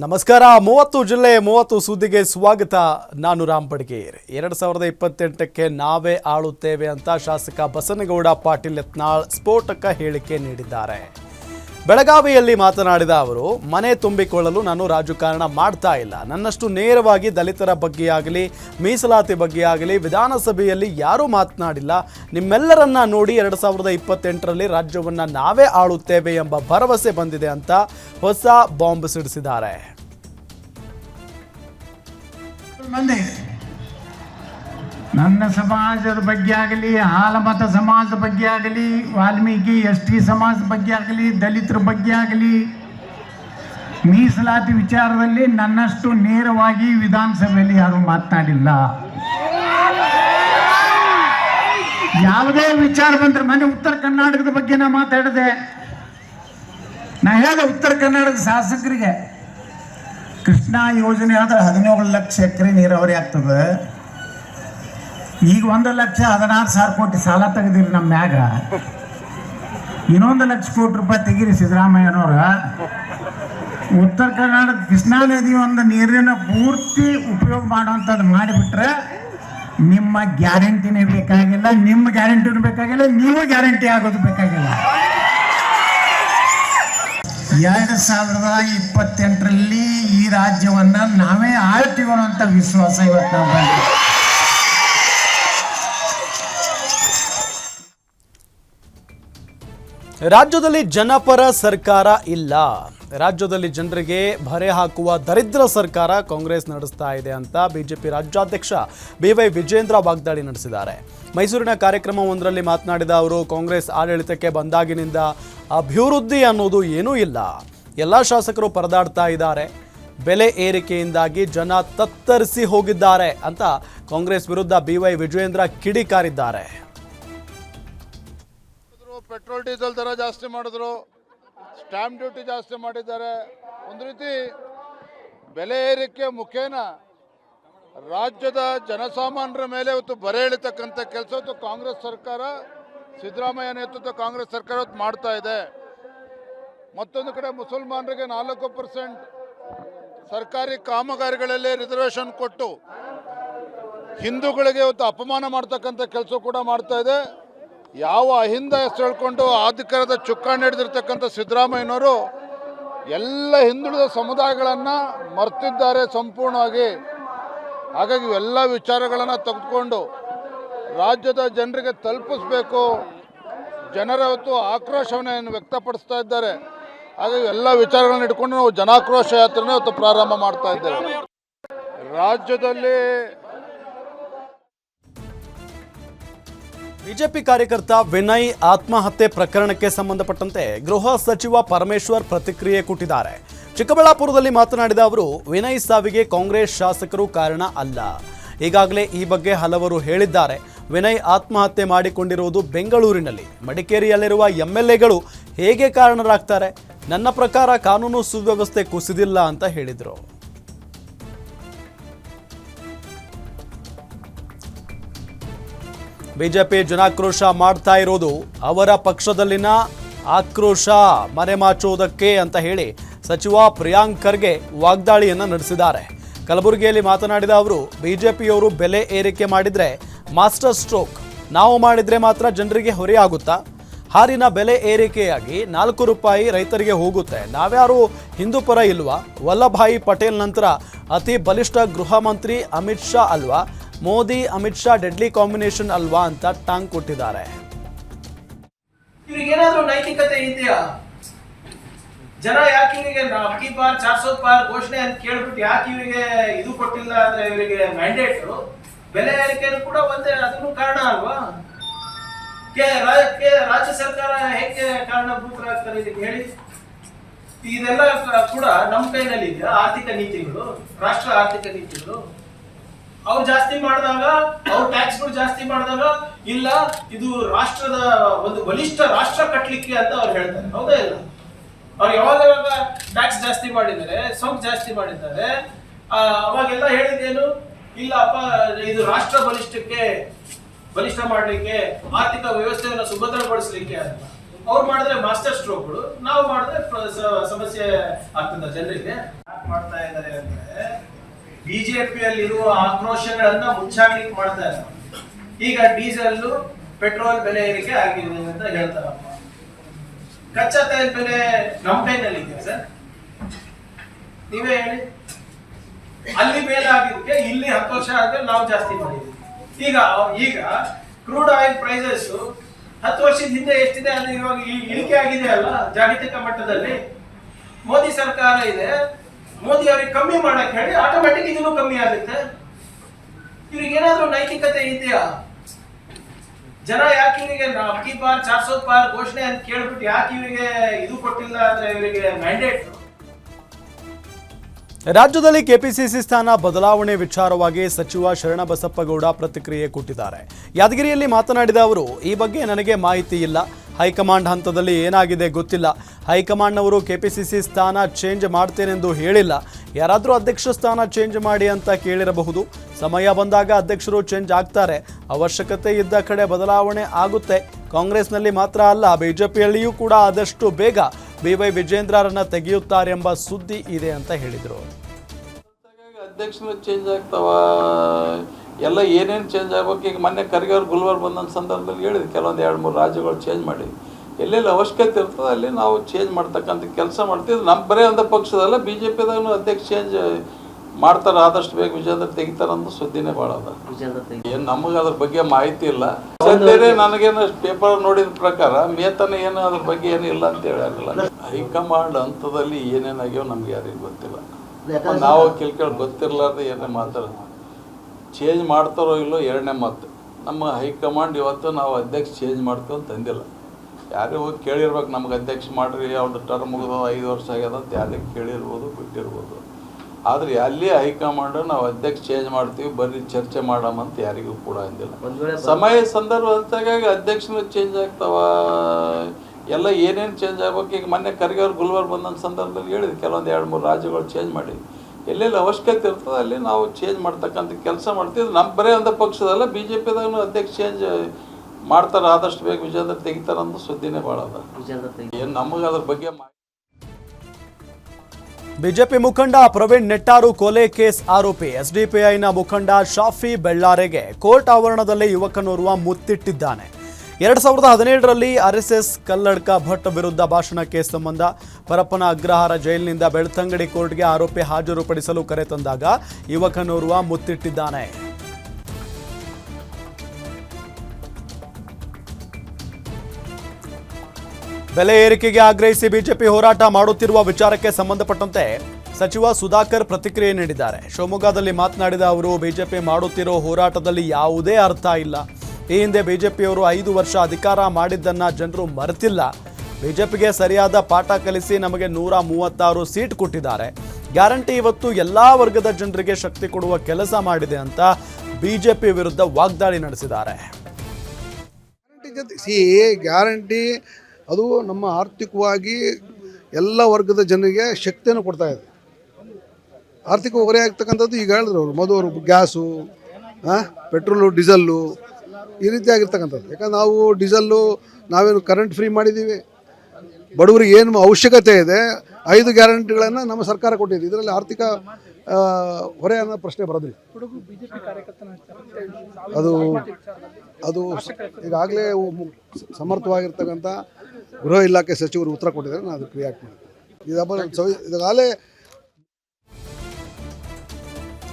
ನಮಸ್ಕಾರ. ಮೂವತ್ತು ಜಿಲ್ಲೆ, ಮೂವತ್ತು ಸುದ್ದಿಗೆ ಸ್ವಾಗತ. ನಾನು ರಾಮ್ ಬಡ್ಗೇರ್ ಎರಡು ಸಾವಿರದ ಇಪ್ಪತ್ತೆಂಟಕ್ಕೆ ನಾವೇ ಆಳುತ್ತೇವೆ ಅಂತ ಶಾಸಕ ಬಸನಗೌಡ ಪಾಟೀಲ್ ಯತ್ನಾಳ್ ಸ್ಫೋಟಕ ಹೇಳಿಕೆ ನೀಡಿದ್ದಾರೆ. ಬೆಳಗಾವಿಯಲ್ಲಿ ಮಾತನಾಡಿದ ಅವರು, ಮನೆ ತುಂಬಿಕೊಳ್ಳಲು ನಾನು ರಾಜಕಾರಣ ಮಾಡ್ತಾ ಇಲ್ಲ. ನನ್ನಷ್ಟು ನೇರವಾಗಿ ದಲಿತರ ಬಗ್ಗೆ ಆಗಲಿ ಮೀಸಲಾತಿ ಬಗ್ಗೆ ಆಗಲಿ ವಿಧಾನಸಭೆಯಲ್ಲಿ ಯಾರೂ ಮಾತನಾಡಿಲ್ಲ. ನಿಮ್ಮೆಲ್ಲರನ್ನ ನೋಡಿ ಎರಡು ಸಾವಿರದ ಇಪ್ಪತ್ತೆಂಟರಲ್ಲಿ ರಾಜ್ಯವನ್ನು ನಾವೇ ಆಳುತ್ತೇವೆ ಎಂಬ ಭರವಸೆ ಬಂದಿದೆ ಅಂತ ಹೊಸ ಬಾಂಬ್ ಸಿಡಿಸಿದ್ದಾರೆ. ನನ್ನ ಸಮಾಜದ ಬಗ್ಗೆ ಆಗಲಿ, ಹಾಲಮತ ಸಮಾಜದ ಬಗ್ಗೆ ಆಗಲಿ, ವಾಲ್ಮೀಕಿ, ಎಸ್ ಟಿ ಸಮಾಜದ ಬಗ್ಗೆ ಆಗಲಿ, ದಲಿತರ ಬಗ್ಗೆ ಆಗಲಿ, ಮೀಸಲಾತಿ ವಿಚಾರದಲ್ಲಿ ನನ್ನಷ್ಟು ನೇರವಾಗಿ ವಿಧಾನಸಭೆಯಲ್ಲಿ ಯಾರು ಮಾತನಾಡಿಲ್ಲ. ಯಾವುದೇ ವಿಚಾರ ಬಂದ್ರೆ ಮನೆ ಉತ್ತರ ಕರ್ನಾಟಕದ ಬಗ್ಗೆ ನಾ ಮಾತಾಡಿದೆ. ನಾ ಹೇಳ ಉತ್ತರ ಕರ್ನಾಟಕದ ಶಾಸಕರಿಗೆ. ಕೃಷ್ಣಾ ಯೋಜನೆ ಆದ್ರೆ ಹದಿನೇಳು ಲಕ್ಷ ಎಕರೆ ನೀರಾವರಿ ಆಗ್ತದೆ. ಈಗ ಒಂದು ಲಕ್ಷ ಹದಿನಾರು ಸಾವಿರ ಕೋಟಿ ಸಾಲ ತೆಗೆದಿರಿ ನಮ್ಮ ಮ್ಯಾಗ. ಇನ್ನೊಂದು ಲಕ್ಷ ಕೋಟಿ ರೂಪಾಯಿ ತೆಗೀರಿ ಸಿದ್ದರಾಮಯ್ಯನವ್ರ. ಉತ್ತರ ಕರ್ನಾಟಕ ಕೃಷ್ಣಾ ನದಿ ಒಂದು ನೀರಿನ ಪೂರ್ತಿ ಉಪಯೋಗ ಮಾಡುವಂಥದ್ದು ಮಾಡಿಬಿಟ್ರೆ ನಿಮ್ಮ ಗ್ಯಾರಂಟಿನೇ ಬೇಕಾಗಿಲ್ಲ, ನಿಮ್ಮ ಗ್ಯಾರಂಟಿನೂ ಬೇಕಾಗಿಲ್ಲ, ನೀವು ಗ್ಯಾರಂಟಿ ಆಗೋದು ಬೇಕಾಗಿಲ್ಲ. ಎರಡು ಸಾವಿರದ ಇಪ್ಪತ್ತೆಂಟರಲ್ಲಿ ಈ ರಾಜ್ಯವನ್ನ ನಾವೇ ಆಳ್ತೀವಿ ಅಂತ ವಿಶ್ವಾಸ ಇವತ್ತು ನಾವು ರಾಜ್ಯದಲ್ಲಿ ಜನಪರ ಸರ್ಕಾರ ಇಲ್ಲ. ರಾಜ್ಯದಲ್ಲಿ ಜನರಿಗೆ ಭರೆ ಹಾಕುವ ದರಿದ್ರ ಸರ್ಕಾರ ಕಾಂಗ್ರೆಸ್ ನಡೆಸ್ತಾ ಇದೆ ಅಂತ ಬಿಜೆಪಿ ರಾಜ್ಯಾಧ್ಯಕ್ಷ ಬಿ ವೈ ವಿಜೇಂದ್ರ ವಾಗ್ದಾಳಿ ನಡೆಸಿದ್ದಾರೆ. ಮೈಸೂರಿನ ಕಾರ್ಯಕ್ರಮವೊಂದರಲ್ಲಿ ಮಾತನಾಡಿದ ಅವರು, ಕಾಂಗ್ರೆಸ್ ಆಡಳಿತಕ್ಕೆ ಬಂದಾಗಿನಿಂದ ಅಭಿವೃದ್ಧಿ ಅನ್ನೋದು ಏನೂ ಇಲ್ಲ. ಎಲ್ಲ ಶಾಸಕರು ಪರದಾಡ್ತಾ ಇದ್ದಾರೆ. ಬೆಲೆ ಏರಿಕೆಯಿಂದಾಗಿ ಜನ ತತ್ತರಿಸಿ ಹೋಗಿದ್ದಾರೆ ಅಂತ ಕಾಂಗ್ರೆಸ್ ವಿರುದ್ಧ ಬಿ ವೈ ವಿಜೇಂದ್ರ ಕಿಡಿಕಾರಿದ್ದಾರೆ. ಪೆಟ್ರೋಲ್, ಡೀಸೆಲ್ ದರ ಜಾಸ್ತಿ ಮಾಡಿದ್ರು. ಸ್ಟ್ಯಾಂಪ್ ಡ್ಯೂಟಿ ಜಾಸ್ತಿ ಮಾಡಿದ್ದಾರೆ. ಒಂದು ರೀತಿ ಬೆಲೆ ಏರಿಕೆ ಮುಖೇನ ರಾಜ್ಯದ ಜನಸಾಮಾನ್ಯರ ಮೇಲೆ ಇವತ್ತು ಬರೆ ಎಳಿತಕ್ಕಂಥ ಕೆಲಸ ಇವತ್ತು ಕಾಂಗ್ರೆಸ್ ಸರ್ಕಾರ, ಸಿದ್ದರಾಮಯ್ಯ ನೇತೃತ್ವ ಕಾಂಗ್ರೆಸ್ ಸರ್ಕಾರ ಇವತ್ತು ಮಾಡ್ತಾ ಇದೆ. ಮತ್ತೊಂದು ಕಡೆ ಮುಸಲ್ಮಾನರಿಗೆ ನಾಲ್ಕು ಪರ್ಸೆಂಟ್ ಸರ್ಕಾರಿ ಕಾಮಗಾರಿಗಳಲ್ಲಿ ರಿಸರ್ವೇಷನ್ ಕೊಟ್ಟು ಹಿಂದೂಗಳಿಗೆ ಇವತ್ತು ಅಪಮಾನ ಮಾಡ್ತಕ್ಕಂಥ ಕೆಲಸ ಕೂಡ ಮಾಡ್ತಾ ಇದೆ. ಯಾವ ಅಹಿಂದ ಹೆಸರು ಹೇಳ್ಕೊಂಡು ಆಧಿಕಾರದ ಚುಕ್ಕಾಣಿ ಹಿಡಿದಿರ್ತಕ್ಕಂಥ ಸಿದ್ದರಾಮಯ್ಯನವರು ಎಲ್ಲ ಹಿಂದುಳಿದ ಸಮುದಾಯಗಳನ್ನು ಮರ್ತಿದ್ದಾರೆ ಸಂಪೂರ್ಣವಾಗಿ. ಹಾಗಾಗಿ ಇವೆಲ್ಲ ವಿಚಾರಗಳನ್ನು ತೆಗೆದುಕೊಂಡು ರಾಜ್ಯದ ಜನರಿಗೆ ತಲುಪಿಸ್ಬೇಕು. ಜನರ ಇವತ್ತು ಆಕ್ರೋಶವನ್ನು ವ್ಯಕ್ತಪಡಿಸ್ತಾ ಇದ್ದಾರೆ. ಹಾಗಾಗಿ ಎಲ್ಲ ವಿಚಾರಗಳನ್ನ ಇಟ್ಕೊಂಡು ನಾವು ಜನಾಕ್ರೋಶ ಯಾತ್ರೆನೇ ಇವತ್ತು ಪ್ರಾರಂಭ ಮಾಡ್ತಾ ಇದ್ದೇವೆ. ರಾಜ್ಯದಲ್ಲಿ ಬಿಜೆಪಿ ಕಾರ್ಯಕರ್ತ ವಿನಯ್ ಆತ್ಮಹತ್ಯೆ ಪ್ರಕರಣಕ್ಕೆ ಸಂಬಂಧಪಟ್ಟಂತೆ ಗೃಹ ಸಚಿವ ಪರಮೇಶ್ವರ್ ಪ್ರತಿಕ್ರಿಯೆ ಕೊಟ್ಟಿದ್ದಾರೆ. ಚಿಕ್ಕಬಳ್ಳಾಪುರದಲ್ಲಿ ಮಾತನಾಡಿದ ಅವರು, ವಿನಯ್ ಸಾವಿಗೆ ಕಾಂಗ್ರೆಸ್ ಶಾಸಕರು ಕಾರಣ ಅಲ್ಲ. ಈಗಾಗಲೇ ಈ ಬಗ್ಗೆ ಹಲವರು ಹೇಳಿದ್ದಾರೆ. ವಿನಯ್ ಆತ್ಮಹತ್ಯೆ ಮಾಡಿಕೊಂಡಿರುವುದು ಬೆಂಗಳೂರಿನಲ್ಲಿ. ಮಡಿಕೇರಿಯಲ್ಲಿರುವ ಎಂಎಲ್ಎಗಳು ಹೇಗೆ ಕಾರಣರಾಗ್ತಾರೆ? ನನ್ನ ಪ್ರಕಾರ ಕಾನೂನು ಸುವ್ಯವಸ್ಥೆ ಕುಸಿದಿಲ್ಲ ಅಂತ ಹೇಳಿದರು. ಬಿಜೆಪಿ ಜನಾಕ್ರೋಶ ಮಾಡ್ತಾ ಇರೋದು ಅವರ ಪಕ್ಷದಲ್ಲಿನ ಆಕ್ರೋಶ ಮರೆಮಾಚುವುದಕ್ಕೆ ಅಂತ ಹೇಳಿ ಸಚಿವ ಪ್ರಿಯಾಂಕ್ ಖರ್ಗೆ ವಾಗ್ದಾಳಿಯನ್ನ ನಡೆಸಿದ್ದಾರೆ. ಕಲಬುರಗಿಯಲ್ಲಿ ಮಾತನಾಡಿದ ಅವರು, ಬಿಜೆಪಿಯವರು ಬೆಲೆ ಏರಿಕೆ ಮಾಡಿದ್ರೆ ಮಾಸ್ಟರ್ ಸ್ಟ್ರೋಕ್, ನಾವು ಮಾಡಿದ್ರೆ ಮಾತ್ರ ಜನರಿಗೆ ಹೊರೆಯಾಗುತ್ತಾ? ಹಾರಿನ ಬೆಲೆ ಏರಿಕೆಯಾಗಿ ನಾಲ್ಕು ರೂಪಾಯಿ ರೈತರಿಗೆ ಹೋಗುತ್ತೆ. ನಾವ್ಯಾರು ಹಿಂದೂ ಪರ ಇಲ್ವಾ? ವಲ್ಲಭಾಯಿ ಪಟೇಲ್ ನಂತರ ಅತಿ ಬಲಿಷ್ಠ ಗೃಹ ಮಂತ್ರಿ ಅಮಿತ್ ಶಾ ಅಲ್ವಾ? ಮೋದಿ, ಅಮಿತ್ ಶಾ ಡೆಡ್ಲಿ ಕಾಂಬಿನೇಷನ್ ಅಲ್ವಾ ಅಂತ ಟಾಂಗ್ ಕೊಟ್ಟಿದ್ದಾರೆ. ಇವ್ರಿಗೇನಾದ್ರೂ ನೈತಿಕತೆ ಇದೆಯಾ? ಜನ ಯಾಕೆ ಇವರಿಗೆ ಅಕ್ಕಿ ಪಾರ್ ಚಾರ್ಸೋ ಪಾರ್ ಘೋಷಣೆ ಅಂತ ಕೇಳ್ಬಿಟ್ಟು ಯಾಕೆ ಇವರಿಗೆ ಇದು ಕೊಟ್ಟಿಲ್ಲ ಅಂದ್ರೆ ಇವರಿಗೆ ಮ್ಯಾಂಡೇಟ್ ಬೆಲೆ ಏರಿಕೆನೂ ಕೂಡ ಒಂದೇ ಅದನ್ನು ಕಾರಣ ಅಲ್ವಾ? ಕೆ ರಾಜ್ಯ ಸರ್ಕಾರ ಹೇಗೆ ಕಾರಣಭೂತರಾಗ್ತಾರೆ ಇದಕ್ಕೆ ಹೇಳಿ? ಇದೆಲ್ಲ ಕೂಡ ನಮ್ಮ ಕೈನಲ್ಲಿ ಇದೆಯಾ ಆರ್ಥಿಕ ನೀತಿಗಳು, ರಾಷ್ಟ್ರ ಆರ್ಥಿಕ ನೀತಿಗಳು? ಅವ್ರು ಜಾಸ್ತಿ ಮಾಡಿದಾಗ, ಅವ್ರು ಟ್ಯಾಕ್ಸ್ಗಳು ಜಾಸ್ತಿ ಮಾಡಿದಾಗ, ಇಲ್ಲ, ಇದು ರಾಷ್ಟ್ರದ ಒಂದು ಬಲಿಷ್ಠ ರಾಷ್ಟ್ರ ಕಟ್ಟಲಿಕ್ಕೆ ಅಂತ ಅವ್ರು ಹೇಳ್ತಾರೆ. ಹೌದಾ ಇಲ್ಲ? ಅವ್ರು ಯಾವಾಗ ಯಾವಾಗ ಟ್ಯಾಕ್ಸ್ ಜಾಸ್ತಿ ಮಾಡಿದ್ದಾರೆ, ಸೊಂಕು ಜಾಸ್ತಿ ಮಾಡಿದ್ದಾರೆ ಅವಾಗೆಲ್ಲ ಹೇಳಿದ್ದೇನು, ಇಲ್ಲಪ್ಪ, ಇದು ರಾಷ್ಟ್ರ ಬಲಿಷ್ಠಕ್ಕೆ, ಬಲಿಷ್ಠ ಮಾಡಲಿಕ್ಕೆ, ಆರ್ಥಿಕ ವ್ಯವಸ್ಥೆಯನ್ನು ಸುಭದ್ರಗೊಳಿಸಲಿಕ್ಕೆ ಅಂತ. ಅವ್ರು ಮಾಡಿದ್ರೆ ಮಾಸ್ಟರ್ ಸ್ಟ್ರೋಕ್ಗಳು ನಾವು ಮಾಡಿದ್ರೆ ಸಮಸ್ಯೆ ಆಗ್ತದ ಜನರಿಗೆ. ಮಾಡ್ತಾ ಇದ್ದಾರೆ ಅಂದ್ರೆ ಬಿಜೆಪಿಯಲ್ಲಿ ಇರುವ ಆಕ್ರೋಶಗಳನ್ನ ಮುಚ್ಚಾಕ್ಲಿಕ್ಕೆ ಮಾಡ್ತಾ ಇದ್ದಾರೆ. ಈಗ ಡೀಸೆಲ್ ಪೆಟ್ರೋಲ್ ಬೆಲೆ ಏರಿಕೆ ಆಗಿದೆ ಅಂತ ಹೇಳ್ತಾರಪ್ಪ ಕಚ್ಚಾ ತೈಲ ಬೆಲೆ ನಮ್ಮ ಕೈನಲ್ಲಿ ಇದೆಯಾ ಸರ್? ನೀವೇ ಹೇಳಿ. ಅಲ್ಲಿ ಮೇಲೆ ಇಲ್ಲಿ ಹತ್ತು ವರ್ಷ ಆದ್ಮೇಲೆ ನಾವು ಜಾಸ್ತಿ ಮಾಡಿದ್ವಿ ಈಗ ಈಗ ಕ್ರೂಡ್ ಆಯಿಲ್ ಪ್ರೈಸಸ್ ಹತ್ತು ವರ್ಷದ ಹಿಂದೆ ಎಷ್ಟಿದೆ ಅಲ್ಲಿ ಇವಾಗ ಇಳಿಕೆ ಆಗಿದೆ ಅಲ್ಲ ಜಾಗತಿಕ ಮಟ್ಟದಲ್ಲಿ? ಮೋದಿ ಸರ್ಕಾರ ಇದೆ. ಮೋದಿ ಅವ್ರಿಗೆ ಕಮ್ಮಿ ಮಾಡಕ್ ಹೇಳಿ ಆಟೋಮೆಟಿಕ್ ಇದನ್ನು ಕಮ್ಮಿ ಆಗುತ್ತೆ. ಇವ್ರಿಗೆ ಏನಾದ್ರೂ ನೈತಿಕತೆ ಇದೆಯಾ? ಜನ ಯಾಕೆ ಇವರಿಗೆ ಅಕ್ಕಿ ಪಾರ್ ಚಾರ್ ಪಾರ್ ಘೋಷಣೆ ಅಂತ ಕೇಳ್ಬಿಟ್ಟು ಯಾಕೆ ಇವರಿಗೆ ಇದು ಕೊಟ್ಟಿಲ್ಲ ಅಂದ್ರೆ ಇವರಿಗೆ ಮ್ಯಾಂಡೇಟ್ ರಾಜ್ಯದಲ್ಲಿ ಕೆಪಿಸಿಸಿ ಸ್ಥಾನ ಬದಲಾವಣೆ ವಿಚಾರವಾಗಿ ಸಚಿವ ಶರಣಬಸಪ್ಪಗೌಡ ಪ್ರತಿಕ್ರಿಯೆ ಕೊಟ್ಟಿದ್ದಾರೆ. ಯಾದಗಿರಿಯಲ್ಲಿ ಮಾತನಾಡಿದ ಅವರು, ಈ ಬಗ್ಗೆ ನನಗೆ ಮಾಹಿತಿ ಇಲ್ಲ. ಹೈಕಮಾಂಡ್ ಹಂತದಲ್ಲಿ ಏನಾಗಿದೆ ಗೊತ್ತಿಲ್ಲ. ಹೈಕಮಾಂಡ್ನವರು ಕೆ ಪಿ ಸಿ ಸ್ಥಾನ ಚೇಂಜ್ ಮಾಡ್ತೇನೆಂದು ಹೇಳಿಲ್ಲ. ಯಾರಾದರೂ ಅಧ್ಯಕ್ಷ ಸ್ಥಾನ ಚೇಂಜ್ ಮಾಡಿ ಅಂತ ಕೇಳಿರಬಹುದು. ಸಮಯ ಬಂದಾಗ ಅಧ್ಯಕ್ಷರು ಚೇಂಜ್ ಆಗ್ತಾರೆ. ಅವಶ್ಯಕತೆ ಇದ್ದ ಕಡೆ ಬದಲಾವಣೆ ಆಗುತ್ತೆ. ಕಾಂಗ್ರೆಸ್ನಲ್ಲಿ ಮಾತ್ರ ಅಲ್ಲ, ಬಿಜೆಪಿಯಲ್ಲಿಯೂ ಕೂಡ ಆದಷ್ಟು ಬೇಗ ಬಿ ವೈ ವಿಜೇಂದ್ರರನ್ನ ತೆಗೆಯುತ್ತಾರೆಂಬ ಸುದ್ದಿ ಇದೆ ಅಂತ ಹೇಳಿದರು. ಅಧ್ಯಕ್ಷರು ಚೇಂಜ್ ಆಗ್ತಾವ ಎಲ್ಲ ಏನೇನು ಚೇಂಜ್ ಆಗ್ಬೇಕು? ಈಗ ಮೊನ್ನೆ ಖರ್ಗೆ ಅವ್ರು ಗುಲ್ಬರ್ಗ ಬಂದಂಥ ಸಂದರ್ಭದಲ್ಲಿ ಹೇಳಿದ್ರು. ಕೆಲವೊಂದು ಎರಡು ಮೂರು ರಾಜ್ಯಗಳು ಚೇಂಜ್ ಮಾಡಿ. ಎಲ್ಲೆಲ್ಲಿ ಅವಶ್ಯಕತೆ ಇರ್ತದೆ ಅಲ್ಲಿ ನಾವು ಚೇಂಜ್ ಮಾಡ್ತಕ್ಕಂಥ ಕೆಲಸ ಮಾಡ್ತೀವಿ. ನಮ್ಮ ಬರೇ ಒಂದು ಪಕ್ಷದಲ್ಲ ಬಿ ಜೆ ಪಿದಾಗೂ ಅಧ್ಯಕ್ಷ ಚೇಂಜ್ ಮಾಡ್ತಾರೆ. ಆದಷ್ಟು ಬೇಗ ವಿಜೇಂದ್ರ ತೆಗಿತಾರೆ ಅಂತ ಸುದ್ದಿನೇ ಭಾಳ ಅದ. ಏನು ನಮಗೆ ಅದ್ರ ಬಗ್ಗೆ ಮಾಹಿತಿ ಇಲ್ಲ. ಸದ್ಯನೇ ನನಗೇನು ಪೇಪರ್ ನೋಡಿದ ಪ್ರಕಾರ ಮೇತನ ಏನು ಅದ್ರ ಬಗ್ಗೆ ಏನು ಇಲ್ಲ ಅಂತ ಹೇಳಲ್ಲ ಹೈಕಮಾಂಡ್ ಹಂತದಲ್ಲಿ ಏನೇನಾಗ್ಯವೋ ನಮ್ಗೆ ಯಾರಿಗೂ ಗೊತ್ತಿಲ್ಲ. ನಾವು ಕಿಲ್ಕೇಳಿ ಗೊತ್ತಿರ್ಲಾರ್ದೆ ಏನೇ ಮಾತಾಡೋದು. ಚೇಂಜ್ ಮಾಡ್ತಾರೋ ಇಲ್ಲೋ ಎರಡನೇ ಮಾತು. ನಮ್ಮ ಹೈಕಮಾಂಡ್ ಇವತ್ತು ನಾವು ಅಧ್ಯಕ್ಷ ಚೇಂಜ್ ಮಾಡ್ತೀವಿ ಅಂತ ಅಂದಿಲ್ಲ ಯಾರೇ ಹೋಗಿ ಕೇಳಿರ್ಬೇಕು ನಮ್ಗೆ ಅಧ್ಯಕ್ಷ ಮಾಡ್ರಿ ಅವ್ರದ್ದು ಟರ್ಮ್ ಮುಗಿದ ಐದು ವರ್ಷ ಆಗ್ಯದ ಅಂತ ಯಾರಿಗೆ ಕೇಳಿರ್ಬೋದು ಬಿಟ್ಟಿರ್ಬೋದು. ಆದರೆ ಅಲ್ಲಿ ಹೈಕಮಾಂಡ್ ನಾವು ಅಧ್ಯಕ್ಷ ಚೇಂಜ್ ಮಾಡ್ತೀವಿ ಬರ್ರಿ ಚರ್ಚೆ ಮಾಡಮ್ ಅಂತ ಯಾರಿಗೂ ಕೂಡ ಅಂದಿಲ್ಲ. ಸಮಯ ಸಂದರ್ಭ ಅಂತಾಗಾಗಿ ಅಧ್ಯಕ್ಷನ ಚೇಂಜ್ ಆಗ್ತಾವ? ಎಲ್ಲ ಏನೇನು ಚೇಂಜ್ ಆಗ್ಬೇಕು? ಈಗ ಮೊನ್ನೆ ಖರ್ಗೆ ಅವ್ರು ಗುಲ್ಬರ್ಗ ಬಂದಂಥ ಸಂದರ್ಭದಲ್ಲಿ ಹೇಳಿದ್ರು ಕೆಲವೊಂದು ಎರಡು ಮೂರು ರಾಜ್ಯಗಳು ಚೇಂಜ್ ಮಾಡಿ ಎಲ್ಲೆಲ್ಲಿ ಅವಶ್ಯಕತೆ ಇರ್ತದೆ ಅಲ್ಲಿ ನಾವು ಚೇಂಜ್ ಮಾಡ್ತಕ್ಕಂಥ ಕೆಲಸ ಮಾಡ್ತೀವಿ. ನಮ್ಮ ಬರೇ ಒಂದು ಪಕ್ಷದಲ್ಲ ಬಿ ಜೆ ಪಿದಾಗೂ ಅಧ್ಯಕ್ಷ ಚೇಂಜ್ ಮಾಡ್ತಾರೆ ಆದಷ್ಟು ಬೇಗ ವಿಜೇಂದ್ರ ತೆಗಿತಾರೆ ಅನ್ನೋ ಸುದ್ದಿನೇ ಭಾಳ ಅದ. ಏನು ನಮಗೆ ಅದ್ರ ಬಗ್ಗೆ ಮಾಹಿತಿ ಬಿಜೆಪಿ ಮುಖಂಡ ಪ್ರವೀಣ್ ನೆಟ್ಟಾರು ಕೊಲೆ ಕೇಸ್ ಆರೋಪಿ. ಎಸ್ಡಿಪಿಐನ ಮುಖಂಡ ಶಾಫಿ ಬೆಳ್ಳಾರೆಗೆ ಕೋರ್ಟ್ ಆವರಣದಲ್ಲಿ ಯುವಕನೋರ್ವ ಮುತ್ತಿಟ್ಟಿದ್ದಾನೆ. ಎರಡ್ ಸಾವಿರದ ಹದಿನೇಳರಲ್ಲಿ ಆರ್ಎಸ್ಎಸ್ ಕಲ್ಲಡ್ಕ ಭಟ್ ವಿರುದ್ಧ ಭಾಷಣಕ್ಕೆ ಸಂಬಂಧ ಪರಪ್ಪನ ಅಗ್ರಹಾರ ಜೈಲಿನಿಂದ ಬೆಳ್ತಂಗಡಿ ಕೋರ್ಟ್ಗೆ ಆರೋಪಿ ಹಾಜರುಪಡಿಸಲು ಕರೆ ತಂದಾಗ ಯುವಕನೋರ್ವ ಮುತ್ತಿಟ್ಟಿದ್ದಾನೆ. ಬೆಲೆ ಏರಿಕೆಗೆ ಆಗ್ರಹಿಸಿ ಬಿಜೆಪಿ ಹೋರಾಟ ಮಾಡುತ್ತಿರುವ ವಿಚಾರಕ್ಕೆ ಸಂಬಂಧಪಟ್ಟಂತೆ ಸಚಿವ ಸುಧಾಕರ್ ಪ್ರತಿಕ್ರಿಯೆ ನೀಡಿದ್ದಾರೆ. ಶಿವಮೊಗ್ಗದಲ್ಲಿ ಮಾತನಾಡಿದ ಅವರು, ಬಿಜೆಪಿ ಮಾಡುತ್ತಿರೋ ಹೋರಾಟದಲ್ಲಿ ಯಾವುದೇ ಅರ್ಥ ಇಲ್ಲ. ಈ ಹಿಂದೆ ಬಿಜೆಪಿಯವರು ಐದು ವರ್ಷ ಅಧಿಕಾರ ಮಾಡಿದ್ದನ್ನು ಜನರು ಮರೆತಿಲ್ಲ. ಬಿಜೆಪಿಗೆ ಸರಿಯಾದ ಪಾಠ ಕಲಿಸಿ ನಮಗೆ ನೂರ ಮೂವತ್ತಾರು ಸೀಟ್ ಕೊಟ್ಟಿದ್ದಾರೆ. ಗ್ಯಾರಂಟಿ ಇವತ್ತು ಎಲ್ಲ ವರ್ಗದ ಜನರಿಗೆ ಶಕ್ತಿ ಕೊಡುವ ಕೆಲಸ ಮಾಡಿದೆ ಅಂತ ಬಿಜೆಪಿ ವಿರುದ್ಧ ವಾಗ್ದಾಳಿ ನಡೆಸಿದ್ದಾರೆ. ಗ್ಯಾರಂಟಿ ಅದು ನಮ್ಮ ಆರ್ಥಿಕವಾಗಿ ಎಲ್ಲ ವರ್ಗದ ಜನರಿಗೆ ಶಕ್ತಿಯನ್ನು ಕೊಡ್ತಾ ಇದೆ. ಆರ್ಥಿಕ ಹೊರೆ ಆಗ್ತಕ್ಕಂಥದ್ದು ಈಗ ಹೇಳಿದ್ರು ಅವರು ಮಧು ಅವರು ಗ್ಯಾಸು ಪೆಟ್ರೋಲು, ಡೀಸಲ್ಲು ಈ ರೀತಿ ಆಗಿರ್ತಕ್ಕಂಥದ್ದು. ಯಾಕಂದ್ರೆ ನಾವು ಡೀಸೆಲ್ಲು, ನಾವೇನು ಕರೆಂಟ್ ಫ್ರೀ ಮಾಡಿದ್ದೀವಿ. ಬಡವರಿಗೆ ಏನು ಅವಶ್ಯಕತೆ ಇದೆ, ಐದು ಗ್ಯಾರಂಟಿಗಳನ್ನು ನಮ್ಮ ಸರ್ಕಾರ ಕೊಟ್ಟಿದೆ. ಇದರಲ್ಲಿ ಆರ್ಥಿಕ ಹೊರೆ ಅನ್ನೋ ಪ್ರಶ್ನೆ ಬರೋದಿಲ್ಲ. ಅದು ಅದು ಈಗಾಗಲೇ ಸಮರ್ಥವಾಗಿರ್ತಕ್ಕಂಥ ಗೃಹ ಇಲಾಖೆ ಸಚಿವರು ಉತ್ತರ ಕೊಟ್ಟಿದ್ದಾರೆ, ನಾನು ಅದಕ್ಕೆ ರಿಯಾಕ್ಟ್ ಮಾಡಿದೆ ಇದಾಗಲೇ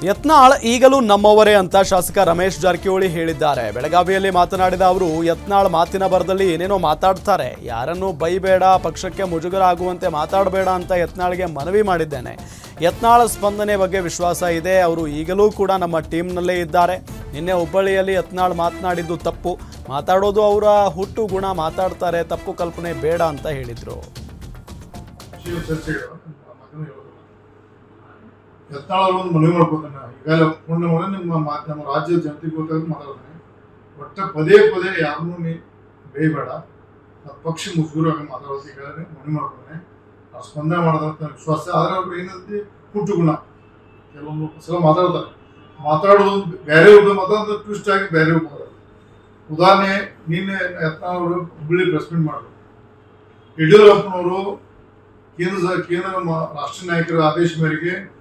ಯತ್ನಾಳ್ ಈಗಲೂ ನಮ್ಮವರೇ ಅಂತ ಶಾಸಕ ರಮೇಶ್ ಜಾರಕಿಹೊಳಿ ಹೇಳಿದ್ದಾರೆ. ಬೆಳಗಾವಿಯಲ್ಲಿ ಮಾತನಾಡಿದ ಅವರು, ಯತ್ನಾಳ್ ಮಾತಿನ ಬರದಲ್ಲಿ ಏನೇನೋ ಮಾತಾಡ್ತಾರೆ. ಯಾರನ್ನೂ ಬೈಬೇಡ, ಪಕ್ಷಕ್ಕೆ ಮುಜುಗರ ಆಗುವಂತೆ ಮಾತಾಡಬೇಡ ಅಂತ ಯತ್ನಾಳ್ಗೆ ಮನವಿ ಮಾಡಿದ್ದೇನೆ. ಯತ್ನಾಳ್ ಸ್ಪಂದನೆ ಬಗ್ಗೆ ವಿಶ್ವಾಸ ಇದೆ. ಅವರು ಈಗಲೂ ಕೂಡ ನಮ್ಮ ಟೀಮ್ನಲ್ಲೇ ಇದ್ದಾರೆ. ನಿನ್ನೆ ಹುಬ್ಬಳ್ಳಿಯಲ್ಲಿ ಯತ್ನಾಳ್ ಮಾತನಾಡಿದ್ದು ತಪ್ಪು. ಮಾತಾಡೋದು ಅವರ ಹುಟ್ಟು ಗುಣ, ಮಾತಾಡ್ತಾರೆ, ತಪ್ಪು ಕಲ್ಪನೆ ಬೇಡ ಅಂತ ಹೇಳಿದರು. ಎತ್ತಾಳರು ಒಂದು ಮನವಿ ಮಾಡ್ಕೋತಾನೆ ಈಗಾಗಲೇ ಪೂರ್ಣ ಮಾಡಿ ನಿಮ್ಮ ನಮ್ಮ ರಾಜ್ಯದ ಜನತೆಗೆ ಗೊತ್ತಾಗ ಮಾತಾಡ್ತಾನೆ. ಒಟ್ಟ ಪದೇ ಪದೇ ಯಾರನ್ನೂ ನೀ ಬೇಯಬೇಡ. ಆ ಪಕ್ಷ ಮುಜುಗರಾಗಿ ಮಾತಾಡೋದು ಈಗಾಗಲೇ ಮನವಿ ಮಾಡ್ಕೊತಾನೆ ಆ ಸ್ಪಂದನೆ ಮಾಡೋದಂತ ವಿಶ್ವಾಸ. ಆದರೆ ಅವ್ರು ಏನಂತೆ? ಹುಟ್ಟು ಗುಣ ಕೆಲವೊಂದು ಸಲ ಮಾತಾಡ್ತಾರೆ. ಮಾತಾಡೋದು ಬೇರೆ ಒಬ್ಬ ಮಾತಾಡೋದು ಟ್ವಿಸ್ಟ್ ಆಗಿ ಬೇರೆ ಒಬ್ಬ. ಉದಾಹರಣೆ, ನಿನ್ನೆ ಯತ್ನ ಅವರು ಹುಬ್ಬಳ್ಳಿ ಪ್ರೆಸ್ ಮೀಟ್ ಮಾಡಿದ್ರು. ಯಡಿಯೂರಪ್ಪನವರು ಕೇಂದ್ರ ಕೇಂದ್ರ ರಾಷ್ಟ್ರೀಯ ನಾಯಕರ ಆದೇಶ ಮೇರೆಗೆ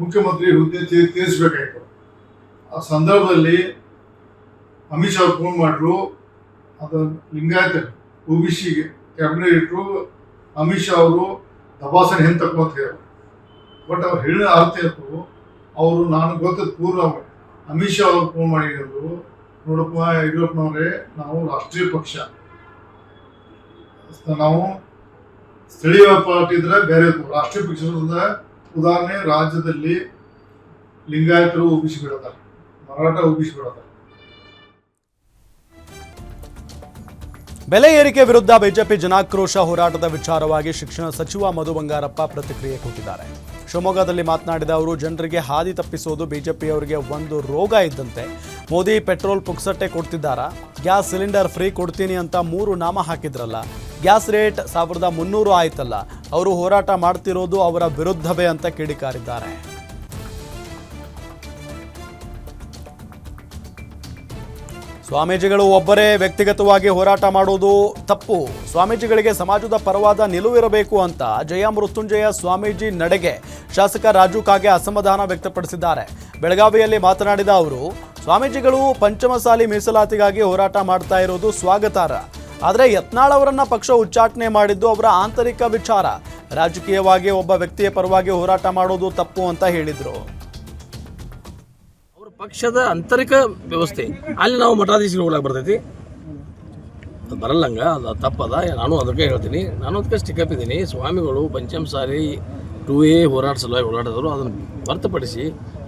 ಮುಖ್ಯಮಂತ್ರಿ ಹುದ್ದೆ ತೀರಿಸಬೇಕಾಯ್ತು. ಆ ಸಂದರ್ಭದಲ್ಲಿ ಅಮಿತ್ ಶಾ ಫೋನ್ ಮಾಡ್ರು, ಅದು ಲಿಂಗಾಯತ ಒ ಬಿ ಸಿಗೆ ಕ್ಯಾಬಿನೆಟ್ ಇಟ್ಟರು ಅಮಿತ್ ಶಾ ಅವರು ತಪಾಸಣೆ ಹೆಂಗೆ ತಕ್ಕೊಂತ ಬಟ್ ಅವ್ರು ಹೇಳಿದ ಅರ್ಥ ಇತ್ತು, ಅವರು ನಾನು ಗೊತ್ತದ ಪೂರ್ವ ಅಮಿತ್ ಶಾ ಅವ್ರು ಫೋನ್ ಮಾಡಿದ್ರು, ನೋಡಪ್ಪ ಯಡಿಯೂರಪ್ಪನವರೇ, ನಾವು ರಾಷ್ಟ್ರೀಯ ಪಕ್ಷ. ನಾವು ಸ್ಥಳೀಯ ಪಾರ್ಟಿ ಇದ್ರೆ ಬೇರೆ ರಾಷ್ಟ್ರೀಯ ಪಕ್ಷದ ಉದಾಹರಣೆ, ರಾಜ್ಯದಲ್ಲಿ ಲಿಂಗಾಯತರು ಒಬಿಸಿ ಬಿಡತಾರೆ ಮರಾಠ ಬಿಡತಾರೆ ಬೆಲೆ ಏರಿಕೆ ವಿರುದ್ಧ ಬಿಜೆಪಿ ಜನಾಕ್ರೋಶ ಹೋರಾಟದ ವಿಚಾರವಾಗಿ ಶಿಕ್ಷಣ ಸಚಿವ ಮಧು ಬಂಗಾರಪ್ಪ ಪ್ರತಿಕ್ರಿಯೆ ಕೊಟ್ಟಿದ್ದಾರೆ. ಶಿವಮೊಗ್ಗದಲ್ಲಿ ಮಾತನಾಡಿದ ಅವರು, ಜನರಿಗೆ ಹಾದಿ ತಪ್ಪಿಸೋದು ಬಿಜೆಪಿಯವರಿಗೆ ಒಂದು ರೋಗ ಇದ್ದಂತೆ. ಮೋದಿ ಪೆಟ್ರೋಲ್ ಪುಕ್ಸಟ್ಟೆ ಕೊಡ್ತಿದ್ದಾರಾ? ಗ್ಯಾಸ್ ಸಿಲಿಂಡರ್ ಫ್ರೀ ಕೊಡ್ತೀನಿ ಅಂತ ಮೂರು ನಾಮ ಹಾಕಿದ್ರಲ್ಲ. ಗ್ಯಾಸ್ ರೇಟ್ ಸಾವಿರದ ಮುನ್ನೂರು ಆಯ್ತಲ್ಲ. ಅವರು ಹೋರಾಟ ಮಾಡ್ತಿರೋದು ಅವರ ವಿರುದ್ಧವೇ ಅಂತ ಕಿಡಿಕಾರಿದ್ದಾರೆ. ಸ್ವಾಮೀಜಿಗಳು ಒಬ್ಬರೇ ವ್ಯಕ್ತಿಗತವಾಗಿ ಹೋರಾಟ ಮಾಡೋದು ತಪ್ಪು. ಸ್ವಾಮೀಜಿಗಳಿಗೆ ಸಮಾಜದ ಪರವಾದ ನಿಲುವಿರಬೇಕು ಅಂತ ಜಯ ಮೃತ್ಯುಂಜಯ ಸ್ವಾಮೀಜಿ ನಡೆಗೆ ಶಾಸಕ ರಾಜು ಕಾಗೆ ಅಸಮಾಧಾನ ವ್ಯಕ್ತಪಡಿಸಿದ್ದಾರೆ. ಬೆಳಗಾವಿಯಲ್ಲಿ ಮಾತನಾಡಿದ ಅವರು, ಸ್ವಾಮೀಜಿಗಳು ಪಂಚಮಸಾಲಿ ಮೀಸಲಾತಿಗಾಗಿ ಹೋರಾಟ ಮಾಡ್ತಾ ಇರೋದು ಸ್ವಾಗತಾರ್ಹ. ಆದರೆ ಯತ್ನಾಳ್ ಅವರನ್ನ ಪಕ್ಷ ಉಚ್ಚಾಟನೆ ಮಾಡಿದ್ದು ಅವರ ಆಂತರಿಕ ವಿಚಾರ. ರಾಜಕೀಯವಾಗಿ ಒಬ್ಬ ವ್ಯಕ್ತಿಯ ಪರವಾಗಿ ಹೋರಾಟ ಮಾಡೋದು ತಪ್ಪು ಅಂತ ಹೇಳಿದರು. ಅವ್ರ ಪಕ್ಷದ ಆಂತರಿಕ ವ್ಯವಸ್ಥೆ. ಅಲ್ಲಿ ನಾವು ಮಠಾಧೀಶರು ಹೋಗ್ಲಾಕ್ ಬರ್ತೈತಿ. ಬರಲ್ಲಂಗ ಅದು ತಪ್ಪದ. ನಾನು ಅದಕ್ಕೆ ಹೇಳ್ತೀನಿ. ನಾನು ಅದಕ್ಕೆ ಸ್ಟಿಕಪ್ ಇದ್ದೀನಿ. ಸ್ವಾಮಿಗಳು ಪಂಚಮ ಸಾರಿ ಟೂ ಎ ಹೋರಾಟ ಸಲುವಾಗಿ ಹೋರಾಟದವರು ಅದನ್ನು ಹೊರತುಪಡಿಸಿ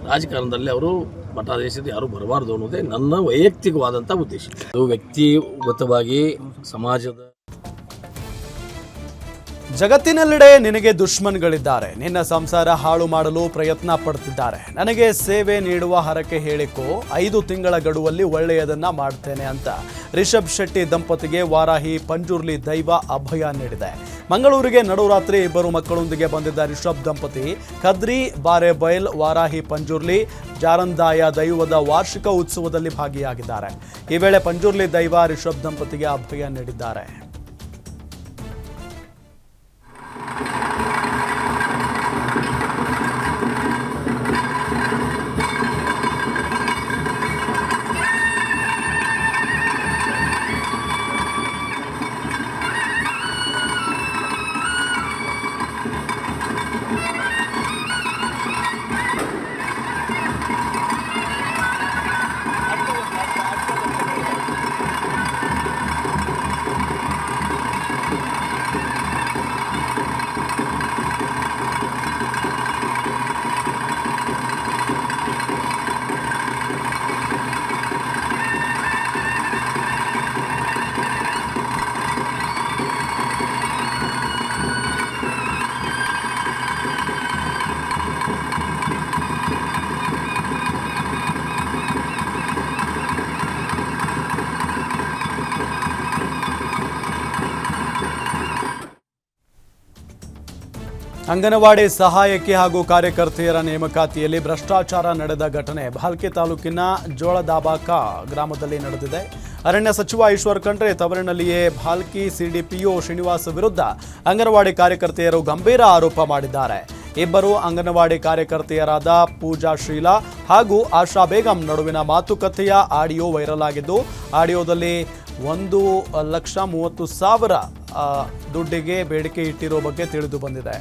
ರಾಜಕಾರಣದಲ್ಲಿ ಅವರು ಮಠಾಧೀಶದ ಯಾರು ಬರಬಾರ್ದು ಅನ್ನೋದೇ ನನ್ನ ವೈಯಕ್ತಿಕವಾದಂತಹ ಉದ್ದೇಶ. ಅದು ವ್ಯಕ್ತಿಗತವಾಗಿ ಸಮಾಜದ ಜಗತ್ತಿನೆಲ್ಲೆಡೆ ನಿನಗೆ ದುಶ್ಮನ್ಗಳಿದ್ದಾರೆ. ನಿನ್ನ ಸಂಸಾರ ಹಾಳು ಮಾಡಲು ಪ್ರಯತ್ನ ಪಡ್ತಿದ್ದಾರೆ. ನನಗೆ ಸೇವೆ ನೀಡುವ ಹರಕೆ ಹೇಳಿಕೋ, ಐದು ತಿಂಗಳ ಗಡುವಲ್ಲಿ ಒಳ್ಳೆಯದನ್ನ ಮಾಡ್ತೇನೆ ಅಂತ. ರಿಷಬ್ ಶೆಟ್ಟಿ ದಂಪತಿಗೆ ವಾರಾಹಿ ಪಂಜುರ್ಲಿ ದೈವ ಅಭಯ ನೀಡಿದೆ. ಮಂಗಳೂರಿಗೆ ನಡುರಾತ್ರಿ ಇಬ್ಬರು ಮಕ್ಕಳೊಂದಿಗೆ ಬಂದಿದ್ದ ರಿಷಬ್ ದಂಪತಿ, ಖದ್ರಿ ಬಾರೆಬೈಲ್ ವಾರಾಹಿ ಪಂಜುರ್ಲಿ, ಜಾರಂದಾಯ ದೈವದ ವಾರ್ಷಿಕ ಉತ್ಸವದಲ್ಲಿ ಭಾಗಿಯಾಗಿದ್ದಾರೆ. ಈ ವೇಳೆ ಪಂಜುರ್ಲಿ ದೈವ ರಿಷಬ್ ದಂಪತಿಗೆ ಅಭಯ ನೀಡಿದ್ದಾರೆ. ಅಂಗನವಾಡಿ ಸಹಾಯಕಿ ಹಾಗೂ ಕಾರ್ಯಕರ್ತೆಯರ ನೇಮಕಾತಿಯಲ್ಲಿ ಭ್ರಷ್ಟಾಚಾರ ನಡೆದ ಘಟನೆ ಭಾಲ್ಕೆ ತಾಲೂಕಿನ ಜೋಳದಾಬಾಕ ಗ್ರಾಮದಲ್ಲಿ ನಡೆದಿದೆ. ಅರಣ್ಯ ಸಚಿವ ಈಶ್ವರ್ ಖಂಡ್ರೆ ತವರಿನಲ್ಲಿಯೇ ಭಾಲ್ಕಿ ಸಿಡಿಪಿಒ ಶ್ರೀನಿವಾಸ್ ವಿರುದ್ಧ ಅಂಗನವಾಡಿ ಕಾರ್ಯಕರ್ತೆಯರು ಗಂಭೀರ ಆರೋಪ ಮಾಡಿದ್ದಾರೆ. ಇಬ್ಬರು ಅಂಗನವಾಡಿ ಕಾರ್ಯಕರ್ತೆಯರಾದ ಪೂಜಾ ಶ್ರೀಲಾ ಹಾಗೂ ಆಶಾ ಬೇಗಂ ನಡುವಿನ ಮಾತುಕತೆಯ ಆಡಿಯೋ ವೈರಲ್ ಆಗಿದ್ದು, ಆಡಿಯೋದಲ್ಲಿ ಒಂದು ಲಕ್ಷ ಮೂವತ್ತು ಸಾವಿರ ದುಡ್ಡಿಗೆ ಬೇಡಿಕೆ ಇಟ್ಟಿರೋ ಬಗ್ಗೆ ತಿಳಿದು ಬಂದಿದೆ.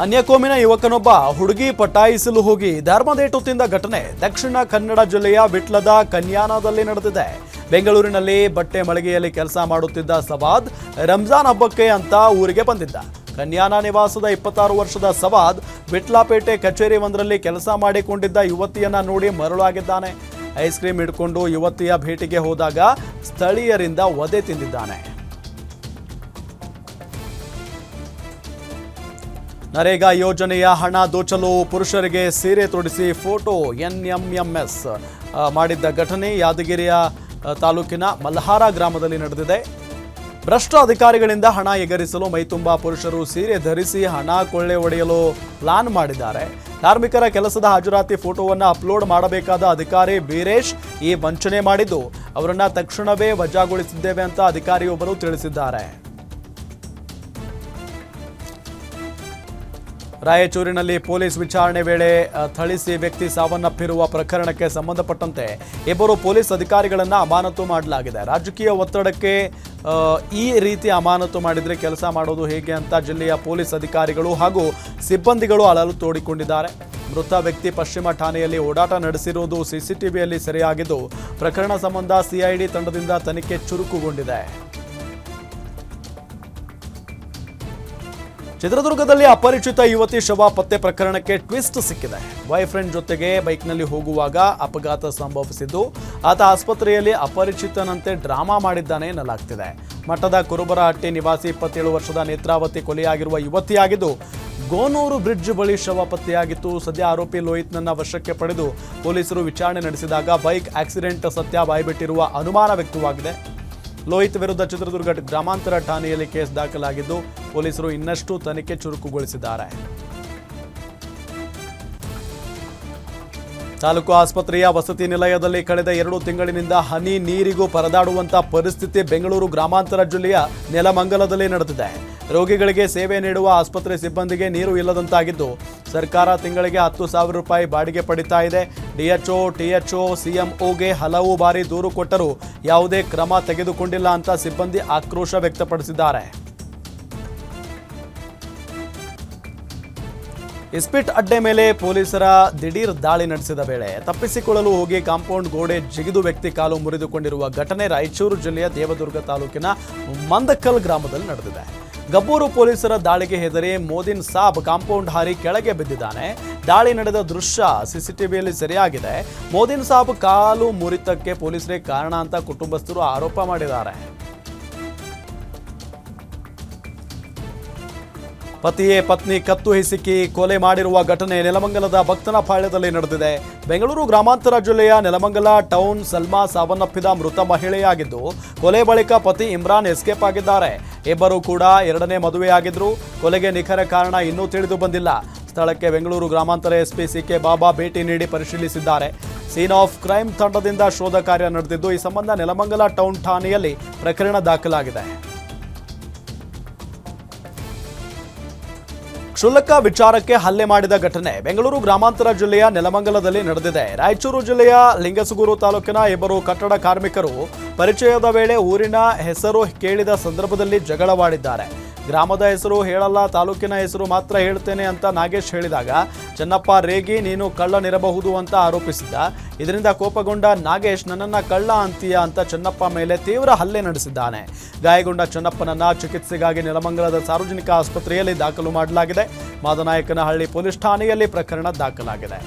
ಅನ್ಯಕೋಮಿನ ಯುವಕನೊಬ್ಬ ಹುಡುಗಿ ಪಟಾಯಿಸಲು ಹೋಗಿ ಧರ್ಮದೇಟು ತಿಂದ ಘಟನೆ ದಕ್ಷಿಣ ಕನ್ನಡ ಜಿಲ್ಲೆಯ ವಿಟ್ಲದ ಕನ್ಯಾನದಲ್ಲಿ ನಡೆದಿದೆ. ಬೆಂಗಳೂರಿನಲ್ಲಿ ಬಟ್ಟೆ ಮಳಿಗೆಯಲ್ಲಿ ಕೆಲಸ ಮಾಡುತ್ತಿದ್ದ ಸವಾದ್ ರಂಜಾನ್ ಹಬ್ಬಕ್ಕೆ ಅಂತ ಊರಿಗೆ ಬಂದಿದ್ದ. ಕನ್ಯಾನ ನಿವಾಸದ ಇಪ್ಪತ್ತಾರು ವರ್ಷದ ಸವಾದ್ ವಿಟ್ಲಾಪೇಟೆ ಕಚೇರಿ ಒಂದರಲ್ಲಿ ಕೆಲಸ ಮಾಡಿಕೊಂಡಿದ್ದ ಯುವತಿಯನ್ನ ನೋಡಿ ಮರಳಾಗಿದ್ದಾನೆ. ಐಸ್ ಕ್ರೀಮ್ ಹಿಡ್ಕೊಂಡು ಯುವತಿಯ ಭೇಟಿಗೆ ಹೋದಾಗ ಸ್ಥಳೀಯರಿಂದ ಒದೆ ತಿಂದಿದ್ದಾನೆ. ನರೇಗಾ ಯೋಜನೆಯ ಹಣ ದೋಚಲು ಪುರುಷರಿಗೆ ಸೀರೆ ತೊಡಿಸಿ ಫೋಟೋ ಎನ್ಎಂಎಂಎಸ್ ಮಾಡಿದ್ದ ಘಟನೆ ಯಾದಗಿರಿಯ ತಾಲೂಕಿನ ಮಲ್ಹಾರ ಗ್ರಾಮದಲ್ಲಿ ನಡೆದಿದೆ. ಭ್ರಷ್ಟ ಅಧಿಕಾರಿಗಳಿಂದ ಹಣ ಎಗರಿಸಲು ಮೈತುಂಬಾ ಪುರುಷರು ಸೀರೆ ಧರಿಸಿ ಹಣ ಕೊಳ್ಳೆ ಒಡೆಯಲು ಪ್ಲಾನ್ ಮಾಡಿದ್ದಾರೆ. ಕಾರ್ಮಿಕರ ಕೆಲಸದ ಹಾಜರಾತಿ ಫೋಟೋವನ್ನು ಅಪ್ಲೋಡ್ ಮಾಡಬೇಕಾದ ಅಧಿಕಾರಿ ವೀರೇಶ್ ಈ ವಂಚನೆ ಮಾಡಿದ್ದು. ಅವರನ್ನು ತಕ್ಷಣವೇ ವಜಾಗೊಳಿಸಿದ್ದೇವೆ ಅಂತ ಅಧಿಕಾರಿಯೊಬ್ಬರು ತಿಳಿಸಿದ್ದಾರೆ. ರಾಯಚೂರಿನಲ್ಲಿ ಪೊಲೀಸ್ ವಿಚಾರಣೆ ವೇಳೆ ಥಳಿಸಿ ವ್ಯಕ್ತಿ ಸಾವನ್ನಪ್ಪಿರುವ ಪ್ರಕರಣಕ್ಕೆ ಸಂಬಂಧಪಟ್ಟಂತೆ ಇಬ್ಬರು ಪೊಲೀಸ್ ಅಧಿಕಾರಿಗಳನ್ನು ಅಮಾನತು ಮಾಡಲಾಗಿದೆ. ರಾಜಕೀಯ ಒತ್ತಡಕ್ಕೆ ಈ ರೀತಿ ಅಮಾನತು ಮಾಡಿದರೆ ಕೆಲಸ ಮಾಡೋದು ಹೇಗೆ ಅಂತ ಜಿಲ್ಲೆಯ ಪೊಲೀಸ್ ಅಧಿಕಾರಿಗಳು ಹಾಗೂ ಸಿಬ್ಬಂದಿಗಳು ಅಳಲು ತೋಡಿಕೊಂಡಿದ್ದಾರೆ. ಮೃತ ವ್ಯಕ್ತಿ ಪಶ್ಚಿಮ ಠಾಣೆಯಲ್ಲಿ ಓಡಾಟ ನಡೆಸಿರುವುದು ಸಿಸಿಟಿವಿಯಲ್ಲಿ ಸೆರೆಯಾಗಿದ್ದು, ಪ್ರಕರಣ ಸಂಬಂಧ ಸಿಐಡಿ ತಂಡದಿಂದ ತನಿಖೆ ಚುರುಕುಗೊಂಡಿದೆ. ಚಿತ್ರದುರ್ಗದಲ್ಲಿ ಅಪರಿಚಿತ ಯುವತಿ ಶವ ಪತ್ತೆ ಪ್ರಕರಣಕ್ಕೆ ಟ್ವಿಸ್ಟ್ ಸಿಕ್ಕಿದೆ. ಬಾಯ್ ಫ್ರೆಂಡ್ ಜೊತೆಗೆ ಬೈಕ್ನಲ್ಲಿ ಹೋಗುವಾಗ ಅಪಘಾತ ಸಂಭವಿಸಿದ್ದು, ಆತ ಆಸ್ಪತ್ರೆಯಲ್ಲಿ ಅಪರಿಚಿತನಂತೆ ಡ್ರಾಮಾ ಮಾಡಿದ್ದಾನೆ ಎನ್ನಲಾಗ್ತಿದೆ. ಮಠದ ಕುರುಬರಹಟ್ಟಿ ನಿವಾಸಿ ಇಪ್ಪತ್ತೇಳು ವರ್ಷದ ನೇತ್ರಾವತಿ ಕೊಲೆಯಾಗಿರುವ ಯುವತಿಯಾಗಿದ್ದು, ಗೋನೂರು ಬ್ರಿಡ್ಜ್ ಬಳಿ ಶವ ಪತ್ತೆಯಾಗಿತ್ತು. ಸದ್ಯ ಆರೋಪಿ ಲೋಹಿತ್ನನ್ನ ವಶಕ್ಕೆ ಪಡೆದು ಪೊಲೀಸರು ವಿಚಾರಣೆ ನಡೆಸಿದಾಗ ಬೈಕ್ ಆಕ್ಸಿಡೆಂಟ್ ಸತ್ಯ ಬಾಯ್ಬಿಟ್ಟಿರುವ ಅನುಮಾನ ವ್ಯಕ್ತವಾಗಿದೆ. ಲೋಹಿತ್ ವಿರುದ್ಧ ಚಿತ್ರದುರ್ಗ ಗ್ರಾಮಾಂತರ ಠಾಣೆಯಲ್ಲಿ ಕೇಸ್ ದಾಖಲಾಗಿದ್ದು, ಪೊಲೀಸರು ಇನ್ನಷ್ಟು ತನಿಖೆ ಚುರುಕುಗೊಳಿಸಿದ್ದಾರೆ. ತಾಲೂಕು ಆಸ್ಪತ್ರೆಯ ವಸತಿ ನಿಲಯದಲ್ಲಿ ಕಳೆದ ಎರಡು ತಿಂಗಳಿನಿಂದ ಹನಿ ನೀರಿಗೂ ಪರದಾಡುವಂತಹ ಪರಿಸ್ಥಿತಿ ಬೆಂಗಳೂರು ಗ್ರಾಮಾಂತರ ಜಿಲ್ಲೆಯ ನೆಲಮಂಗಲದಲ್ಲಿ ನಡೆದಿದೆ. ರೋಗಿಗಳಿಗೆ ಸೇವೆ ನೀಡುವ ಆಸ್ಪತ್ರೆ ಸಿಬ್ಬಂದಿಗೆ ನೀರು ಇಲ್ಲದಂತಾಗಿದ್ದು, ಸರ್ಕಾರ ತಿಂಗಳಿಗೆ ಹತ್ತು ಸಾವಿರ ರೂಪಾಯಿ ಬಾಡಿಗೆ ಪಡಿತಾ ಇದೆ. ಡಿಎಚ್ಒ, ಟಿಎಚ್ಒ, ಸಿಎಂಒಗೆ ಹಲವು ಬಾರಿ ದೂರು ಕೊಟ್ಟರೂ ಯಾವುದೇ ಕ್ರಮ ತೆಗೆದುಕೊಂಡಿಲ್ಲ ಅಂತ ಸಿಬ್ಬಂದಿ ಆಕ್ರೋಶ ವ್ಯಕ್ತಪಡಿಸಿದ್ದಾರೆ. ಇಸ್ಪಿಟ್ ಅಡ್ಡೆ ಮೇಲೆ ಪೊಲೀಸರ ದಿಢೀರ್ ದಾಳಿ ನಡೆಸಿದ ವೇಳೆ ತಪ್ಪಿಸಿಕೊಳ್ಳಲು ಹೋಗಿ ಕಾಂಪೌಂಡ್ ಗೋಡೆ ಜಿಗಿದು ವ್ಯಕ್ತಿ ಕಾಲು ಮುರಿದುಕೊಂಡಿರುವ ಘಟನೆ ರಾಯಚೂರು ಜಿಲ್ಲೆಯ ದೇವದುರ್ಗ ತಾಲೂಕಿನ ಮಂದಕಲ್ ಗ್ರಾಮದಲ್ಲಿ ನಡೆದಿದೆ. ಗಬ್ಬೂರು ಪೊಲೀಸರ ದಾಳಿಗೆ ಹೆದರಿ ಮೋದಿನ್ ಸಾಬ್ ಕಾಂಪೌಂಡ್ ಹಾರಿ ಕೆಳಗೆ ಬಿದ್ದಿದ್ದಾನೆ. ದಾಳಿ ನಡೆದ ದೃಶ್ಯ ಸಿಸಿಟಿವಿಯಲ್ಲಿ ಸೆರೆಯಾಗಿದೆ. ಮೋದಿನ್ ಸಾಬ್ ಕಾಲು ಮುರಿತಕ್ಕೆ ಪೊಲೀಸರೇ ಕಾರಣ ಅಂತ ಕುಟುಂಬಸ್ಥರು ಆರೋಪ ಮಾಡಿದ್ದಾರೆ. ಪತಿಯೇ ಪತ್ನಿ ಕತ್ತು ಹಿಸಿಕಿ ಕೊಲೆ ಮಾಡಿರುವ ಘಟನೆ ನೆಲಮಂಗಲದ ಭಕ್ತನಪಾಳ್ಯದಲ್ಲಿ ನಡೆದಿದೆ. ಬೆಂಗಳೂರು ಗ್ರಾಮಾಂತರ ಜಿಲ್ಲೆಯ ನೆಲಮಂಗಲ ಟೌನ್ ಸಲ್ಮಾ ಸಾವನ್ನಪ್ಪಿದ ಮೃತ ಮಹಿಳೆಯಾಗಿದ್ದು, ಕೊಲೆ ಬಳಿಕ ಪತಿ ಇಮ್ರಾನ್ ಎಸ್ಕೇಪ್ ಆಗಿದ್ದಾರೆ. ಇಬ್ಬರು ಕೂಡ ಎರಡನೇ ಮದುವೆಯಾಗಿದ್ರು. ಕೊಲೆಗೆ ನಿಖರ ಕಾರಣ ಇನ್ನೂ ತಿಳಿದು ಬಂದಿಲ್ಲ. ಸ್ಥಳಕ್ಕೆ ಬೆಂಗಳೂರು ಗ್ರಾಮಾಂತರ ಎಸ್ಪಿ ಸಿಕೆ ಬಾಬಾ ಭೇಟಿ ನೀಡಿ ಪರಿಶೀಲಿಸಿದ್ದಾರೆ. ಸೀನ್ ಆಫ್ ಕ್ರೈಮ್ ತಂಡದಿಂದ ಶೋಧ ಕಾರ್ಯ ನಡೆದಿದ್ದು, ಈ ಸಂಬಂಧ ನೆಲಮಂಗಲ ಟೌನ್ ಠಾಣೆಯಲ್ಲಿ ಪ್ರಕರಣ ದಾಖಲಾಗಿದೆ. ಕ್ಷುಲ್ಲಕ ವಿಚಾರಕ್ಕೆ ಹಲ್ಲೆ ಮಾಡಿದ ಘಟನೆ ಬೆಂಗಳೂರು ಗ್ರಾಮಾಂತರ ಜಿಲ್ಲೆಯ ನೆಲಮಂಗಲದಲ್ಲಿ ನಡೆದಿದೆ. ರಾಯಚೂರು ಜಿಲ್ಲೆಯ ಲಿಂಗಸುಗೂರು ತಾಲೂಕಿನ ಇಬ್ಬರು ಕಟ್ಟಡ ಕಾರ್ಮಿಕರು ಪರಿಚಯದ ವೇಳೆ ಊರಿನ ಹೆಸರು ಕೇಳಿದ ಸಂದರ್ಭದಲ್ಲಿ ಜಗಳವಾಡಿದ್ದಾರೆ. ಗ್ರಾಮದ ಹೆಸರು ಹೇಳಲ್ಲ, ತಾಲೂಕಿನ ಹೆಸರು ಮಾತ್ರ ಹೇಳ್ತೇನೆ ಅಂತ ನಾಗೇಶ್ ಹೇಳಿದಾಗ, ಚೆನ್ನಪ್ಪ, ರೇಗಿ, ನೀನು ಕಳ್ಳನಿರಬಹುದು ಅಂತ ಆರೋಪಿಸಿದ್ದ. ಇದರಿಂದ ಕೋಪಗೊಂಡ ನಾಗೇಶ್, ನನ್ನನ್ನು ಕಳ್ಳ ಅಂತೀಯ ಅಂತ ಚೆನ್ನಪ್ಪ ಮೇಲೆ ತೀವ್ರ ಹಲ್ಲೆ ನಡೆಸಿದ್ದಾನೆ. ಗಾಯಗೊಂಡ ಚೆನ್ನಪ್ಪನನ್ನ ಚಿಕಿತ್ಸೆಗಾಗಿ ನೆಲಮಂಗಲದ ಸಾರ್ವಜನಿಕ ಆಸ್ಪತ್ರೆಯಲ್ಲಿ ದಾಖಲು ಮಾಡಲಾಗಿದೆ. ಮಾದನಾಯಕನಹಳ್ಳಿ ಪೊಲೀಸ್ ಠಾಣೆಯಲ್ಲಿ ಪ್ರಕರಣ ದಾಖಲಾಗಿದೆ.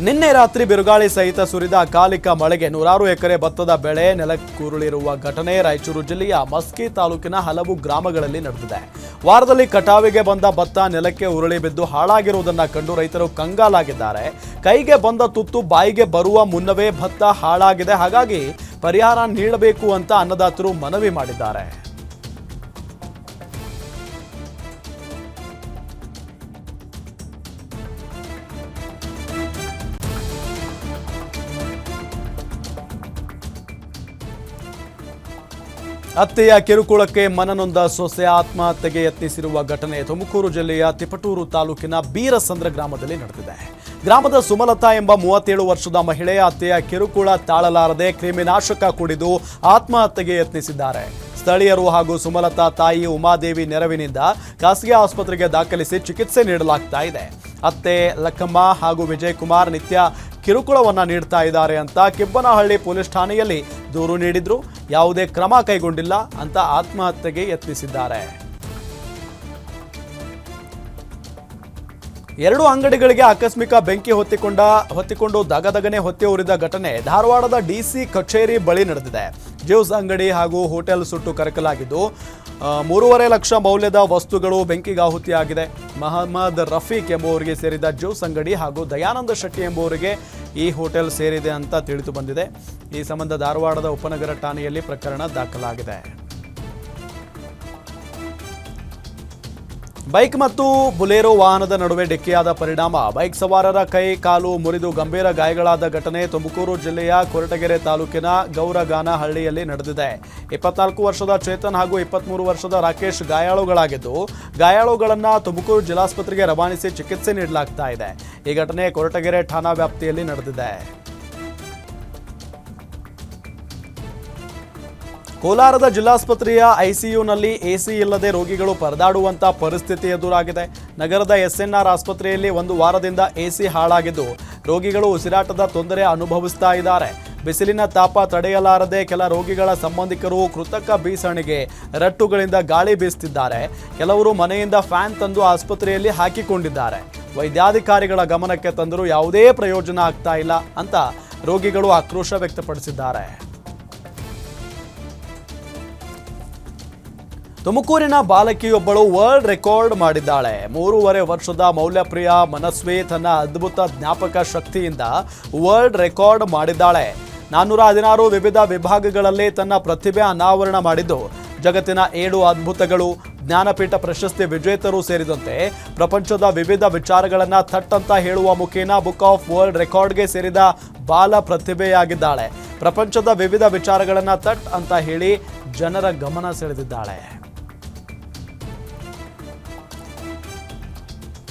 ನಿನ್ನೆ ರಾತ್ರಿ ಬಿರುಗಾಳಿ ಸಹಿತ ಸುರಿದ ಅಕಾಲಿಕ ಮಳೆಗೆ ನೂರಾರು ಎಕರೆ ಭತ್ತದ ಬೆಳೆ, ನೆಲಕ್ಕುರುಳಿರುವ ಘಟನೆ ರಾಯಚೂರು ಜಿಲ್ಲೆಯ ಮಸ್ಕಿ ತಾಲೂಕಿನ ಹಲವು ಗ್ರಾಮಗಳಲ್ಲಿ ನಡೆದಿದೆ. ವಾರದಲ್ಲಿ ಕಟಾವಿಗೆ ಬಂದ ಭತ್ತ ನೆಲಕ್ಕೆ ಉರುಳಿ ಬಿದ್ದು ಹಾಳಾಗಿರುವುದನ್ನು ಕಂಡು ರೈತರು ಕಂಗಾಲಾಗಿದ್ದಾರೆ. ಕೈಗೆ ಬಂದ ತುತ್ತು ಬಾಯಿಗೆ ಬರುವ ಮುನ್ನವೇ ಭತ್ತ ಹಾಳಾಗಿದೆ. ಹಾಗಾಗಿ ಪರಿಹಾರ ನೀಡಬೇಕು ಅಂತ ಅನ್ನದಾತರು ಮನವಿ ಮಾಡಿದ್ದಾರೆ. ಅತ್ತೆಯ ಕಿರುಕುಳಕ್ಕೆ ಮನನೊಂದ ಸೊಸೆ ಆತ್ಮಹತ್ಯೆಗೆ ಯತ್ನಿಸಿರುವ ಘಟನೆ ತುಮಕೂರು ಜಿಲ್ಲೆಯ ತಿಪಟೂರು ತಾಲೂಕಿನ ಬೀರಸಂದ್ರ ಗ್ರಾಮದಲ್ಲಿ ನಡೆದಿದೆ. ಗ್ರಾಮದ ಸುಮಲತಾ ಎಂಬ ಮೂವತ್ತೇಳು ವರ್ಷದ ಮಹಿಳೆ ಅತ್ತೆಯ ಕಿರುಕುಳ ತಾಳಲಾರದೆ ಕ್ರಿಮಿನಾಶಕ ಕುಡಿದು ಆತ್ಮಹತ್ಯೆಗೆ ಯತ್ನಿಸಿದ್ದಾರೆ. ಸ್ಥಳೀಯರು ಹಾಗೂ ಸುಮಲತಾ ತಾಯಿ ಉಮಾದೇವಿ ನೆರವಿನಿಂದ ಖಾಸಗಿ ಆಸ್ಪತ್ರೆಗೆ ದಾಖಲಿಸಿ ಚಿಕಿತ್ಸೆ ನೀಡಲಾಗ್ತಾ ಇದೆ. ಅತ್ತೆ ಲಕ್ಕಮ್ಮ ಹಾಗೂ ವಿಜಯ್ ಕುಮಾರ್ ನಿತ್ಯ ಕಿರುಕುಳವನ್ನ ನೀಡ್ತಾ ಇದ್ದಾರೆ ಅಂತ ಕೆಬ್ಬನಹಳ್ಳಿ ಪೊಲೀಸ್ ಠಾಣೆಯಲ್ಲಿ ದೂರು ನೀಡಿದ್ರು. ಯಾವುದೇ ಕ್ರಮ ಕೈಗೊಂಡಿಲ್ಲ ಅಂತ ಆತ್ಮಹತ್ಯೆಗೆ ಯತ್ನಿಸಿದ್ದಾರೆ. ಎರಡು ಅಂಗಡಿಗಳಿಗೆ ಆಕಸ್ಮಿಕ ಬೆಂಕಿ ಹೊತ್ತಿಕೊಂಡ, ಹೊತ್ತಿಕೊಂಡು ದಗದಗನೆ ಹೊತ್ತಿ ಉರಿದ ಘಟನೆ ಧಾರವಾಡದ ಡಿಸಿ ಕಚೇರಿ ಬಳಿ ನಡೆದಿದೆ. ಜ್ಯೂಸ್ ಅಂಗಡಿ ಹಾಗೂ ಹೋಟೆಲ್ ಸುಟ್ಟು ಕರಕಲಾಗಿದ್ದು ಮೂರುವರೆ ಲಕ್ಷ ಮೌಲ್ಯದ ವಸ್ತುಗಳು ಬೆಂಕಿಗಾಹುತಿಯಾಗಿದೆ. ಮಹಮ್ಮದ್ ರಫೀಕ್ ಎಂಬುವರಿಗೆ ಸೇರಿದ ಜ್ಯೂಸ್ ಅಂಗಡಿ ಹಾಗೂ ದಯಾನಂದ ಶೆಟ್ಟಿ ಎಂಬುವರಿಗೆ ಈ ಹೋಟೆಲ್ ಸೇರಿದೆ ಅಂತ ತಿಳಿದು ಬಂದಿದೆ. ಈ ಸಂಬಂಧ ಧಾರವಾಡದ ಉಪನಗರ ಠಾಣೆಯಲ್ಲಿ ಪ್ರಕರಣ ದಾಖಲಾಗಿದೆ. ಬೈಕ್ ಮತ್ತು ಬುಲೆರೋ ವಾಹನದ ನಡುವೆ ಡಿಕ್ಕಿಯಾದ ಪರಿಣಾಮ. ಬೈಕ್ ಸವಾರರ ಕೈ, ಕಾಲು ಮುರಿದು ಗಂಭೀರ ಗಾಯಗಳಾದ ಘಟನೆ ತುಮಕೂರು ಜಿಲ್ಲೆಯ ಕೊರಟಗೆರೆ ತಾಲೂಕಿನ ಗೌರಗಾನ ಹಳ್ಳಿಯಲ್ಲಿ ನಡೆದಿದೆ. ಇಪ್ಪತ್ನಾಲ್ಕು ವರ್ಷದ ಚೇತನ್ ಹಾಗೂ ಇಪ್ಪತ್ಮೂರು ವರ್ಷದ ರಾಕೇಶ್ ಗಾಯಾಳುಗಳಾಗಿದ್ದು, ಗಾಯಾಳುಗಳನ್ನು ತುಮಕೂರು ಜಿಲ್ಲಾಸ್ಪತ್ರೆಗೆ ರವಾನಿಸಿ ಚಿಕಿತ್ಸೆ ನೀಡಲಾಗ್ತಾ ಇದೆ. ಈ ಘಟನೆ ಕೊರಟಗೆರೆ ಠಾಣಾ ವ್ಯಾಪ್ತಿಯಲ್ಲಿ ನಡೆದಿದೆ. ಕೋಲಾರದ ಜಿಲ್ಲಾಸ್ಪತ್ರೆಯ ಐಸಿಯುನಲ್ಲಿ ಎಸಿ ಇಲ್ಲದೆ ರೋಗಿಗಳು ಪರದಾಡುವಂತ ಪರಿಸ್ಥಿತಿ ಎದುರಾಗಿದೆ. ನಗರದ ಎಸ್ಎನ್ಆರ್ ಆಸ್ಪತ್ರೆಯಲ್ಲಿ ಒಂದು ವಾರದಿಂದ ಎಸಿ ಹಾಳಾಗಿದ್ದು, ರೋಗಿಗಳು ಉಸಿರಾಟದ ತೊಂದರೆ ಅನುಭವಿಸ್ತಾ ಇದ್ದಾರೆ. ಬಿಸಿಲಿನ ತಾಪ ತಡೆಯಲಾರದೆ ಕೆಲ ರೋಗಿಗಳ ಸಂಬಂಧಿಕರು ಕೃತಕ ಬೀಸಣಿಗೆ ರಟ್ಟುಗಳಿಂದ ಗಾಳಿ ಬೀಸುತ್ತಿದ್ದಾರೆ. ಕೆಲವರು ಮನೆಯಿಂದ ಫ್ಯಾನ್ ತಂದು ಆಸ್ಪತ್ರೆಯಲ್ಲಿ ಹಾಕಿಕೊಂಡಿದ್ದಾರೆ. ವೈದ್ಯಾಧಿಕಾರಿಗಳ ಗಮನಕ್ಕೆ ತಂದರೂ ಯಾವುದೇ ಪ್ರಯೋಜನ ಆಗ್ತಾ ಇಲ್ಲ ಅಂತ ರೋಗಿಗಳು ಆಕ್ರೋಶ ವ್ಯಕ್ತಪಡಿಸಿದ್ದಾರೆ. ತುಮಕೂರಿನ ಬಾಲಕಿಯೊಬ್ಬಳು ವರ್ಲ್ಡ್ ರೆಕಾರ್ಡ್ ಮಾಡಿದ್ದಾಳೆ. ಮೂರುವರೆ ವರ್ಷದ ಮೌಲ್ಯಪ್ರಿಯ ಮನಸ್ವಿ ತನ್ನ ಅದ್ಭುತ ಜ್ಞಾಪಕ ಶಕ್ತಿಯಿಂದ ವರ್ಲ್ಡ್ ರೆಕಾರ್ಡ್ ಮಾಡಿದ್ದಾಳೆ. ನಾನ್ನೂರ ಹದಿನಾರು ವಿವಿಧ ವಿಭಾಗಗಳಲ್ಲಿ ತನ್ನ ಪ್ರತಿಭೆ ಅನಾವರಣ ಮಾಡಿದ್ದು. ಜಗತ್ತಿನ ಏಳು ಅದ್ಭುತಗಳು, ಜ್ಞಾನಪೀಠ ಪ್ರಶಸ್ತಿ ವಿಜೇತರು ಸೇರಿದಂತೆ ಪ್ರಪಂಚದ ವಿವಿಧ ವಿಚಾರಗಳನ್ನು ಥಟ್ಟಂತ ಹೇಳುವ ಮುಖೇನ ಬುಕ್ ಆಫ್ ವರ್ಲ್ಡ್ ರೆಕಾರ್ಡ್ಗೆ ಸೇರಿದ ಬಾಲ ಪ್ರತಿಭೆಯಾಗಿದ್ದಾಳೆ. ಪ್ರಪಂಚದ ವಿವಿಧ ವಿಚಾರಗಳನ್ನು ಥಟ್ ಅಂತ ಹೇಳಿ ಜನರ ಗಮನ ಸೆಳೆದಿದ್ದಾಳೆ.